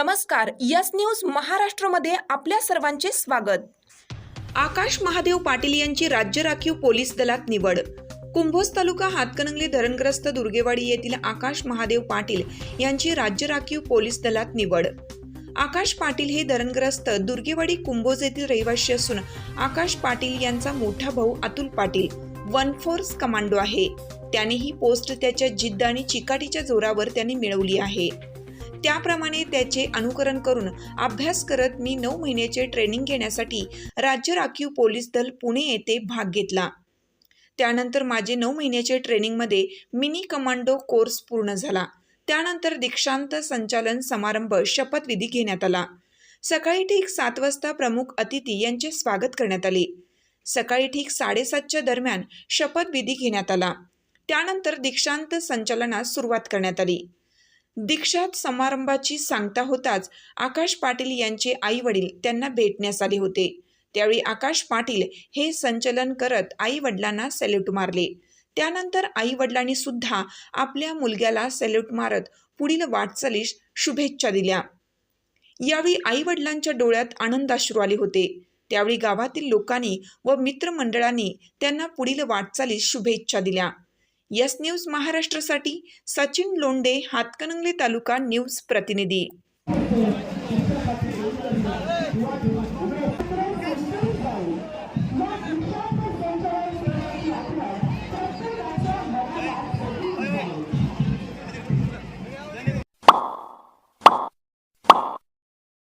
नमस्कार yes news महाराष्ट्रमध्ये आपल्या सर्वांचे स्वागत. आकाश महादेव पाटील यांची राज्य राखीव पोलीस दलात निवड. कुंभोज तालुका हातकणंगले धरणग्रस्त दुर्गेवाडी येथील आकाश महादेव पाटील यांची राज्य राखीव पोलीस दलात निवड. आकाश पाटील हे धरणग्रस्त दुर्गेवाडी कुंभोज येथील रहिवासी असून आकाश पाटील यांचा मोठा भाऊ Atul Patil one force commando आहे. त्याने ही पोस्ट त्याच्या जिद्द आणि चिकाटीच्या जोरावर त्यांनी मिळवली आहे. त्याप्रमाणे त्याचे अनुकरण करून अभ्यास करत मी नऊ महिन्याचे ट्रेनिंग घेण्यासाठी राज्य राखीव पोलीस दल पुणे येथे भाग घेतला. त्यानंतर माझे नऊ महिन्याचे ट्रेनिंगमध्ये मिनी कमांडो कोर्स पूर्ण झाला. त्यानंतर दीक्षांत संचालन समारंभ शपथविधी घेण्यात आला. सकाळी ठीक सात वाजता प्रमुख अतिथी यांचे स्वागत करण्यात आले. सकाळी ठीक साडेसातच्या दरम्यान शपथविधी घेण्यात आला. त्यानंतर दीक्षांत संचालनास सुरुवात करण्यात आली. दीक्षात समारंभाची सांगता होताच आकाश पाटील यांचे आई वडील त्यांना भेटण्यास आले होते. त्यावेळी आकाश पाटील हे संचलन करत आई वडिलांना सॅल्यूट मारले. त्यानंतर आई वडिलांनी सुद्धा आपल्या मुलग्याला सॅल्यूट मारत पुढील वाटचालीस शुभेच्छा दिल्या. यावेळी आई वडिलांच्या डोळ्यात आनंदाश्रू आले होते. त्यावेळी गावातील लोकांनी व मित्रमंडळांनी त्यांना पुढील वाटचालीस शुभेच्छा दिल्या. यस न्यूज महाराष्ट्रासाठी सचिन लोंडे हातकणंगले तालुका न्यूज प्रतिनिधी.